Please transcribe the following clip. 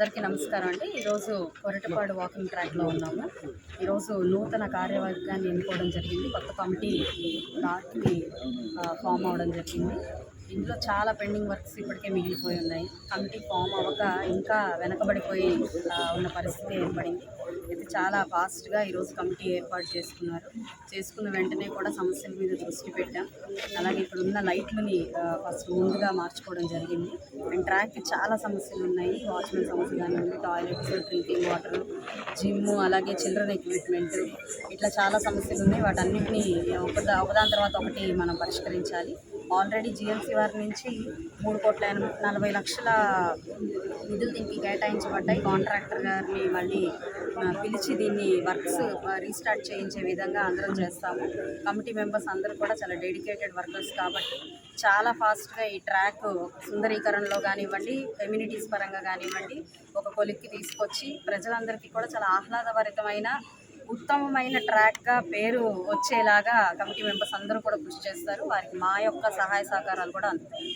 అందరికీ నమస్కారం అండి. ఈరోజు కొరటపాడు వాకింగ్ ట్రాక్లో ఉన్నాము. ఈరోజు నూతన కార్యవర్గాన్ని ఎన్నుకోవడం జరిగింది. కొత్త కమిటీ ఫామ్ అవడం జరిగింది. ఇందులో చాలా పెండింగ్ వర్క్స్ ఇప్పటికే మిగిలిపోయి ఉన్నాయి. కమిటీ ఫామ్ అవ్వక ఇంకా వెనకబడిపోయి ఉన్న పరిస్థితి ఏర్పడింది. అయితే చాలా ఫాస్ట్గా ఈరోజు కమిటీ ఏర్పాటు చేసుకున్నారు. చేసుకున్న వెంటనే కూడా సమస్యల మీద దృష్టి పెట్టాం. అలాగే ఇక్కడ ఉన్న లైట్లని ఫస్ట్ ముందుగా మార్చుకోవడం జరిగింది. అండ్ ట్రాక్కి చాలా సమస్యలు ఉన్నాయి. వాచ్మెన్ సమస్య కానివ్వండి టాయిలెట్స్ డ్రింకింగ్ వాటర్ జిమ్ అలాగే చిల్డ్రన్ ఎక్విప్మెంట్ ఇట్లా చాలా సమస్యలు ఉన్నాయి. వాటన్నిటిని ఒక ఒకదాని తర్వాత ఒకటి మనం పరిష్కరించాలి. ఆల్రెడీ జిఎంసీ వారి నుంచి మూడు కోట్ల నలభై లక్షల నిధులు దీనికి కేటాయించబడ్డాయి. కాంట్రాక్టర్ గారిని మళ్ళీ పిలిచి దీన్ని వర్క్స్ రీస్టార్ట్ చేయించే విధంగా అందరం చేస్తాము. కమిటీ మెంబర్స్ అందరూ కూడా చాలా డెడికేటెడ్ వర్కర్స్ కాబట్టి చాలా ఫాస్ట్గా ఈ ట్రాక్ సుందరీకరణలో కానివ్వండి కమ్యూనిటీస్ పరంగా కానివ్వండి ఒక కొలిక్కి తీసుకొచ్చి ప్రజలందరికీ కూడా చాలా ఆహ్లాదభరితమైన ఉత్తమమైన ట్రాక్గా పేరు వచ్చేలాగా కమిటీ మెంబర్స్ అందరూ కూడా కృషి చేస్తారు. వారికి మా యొక్క సహాయ సహకారాలు కూడా అందుతాయి.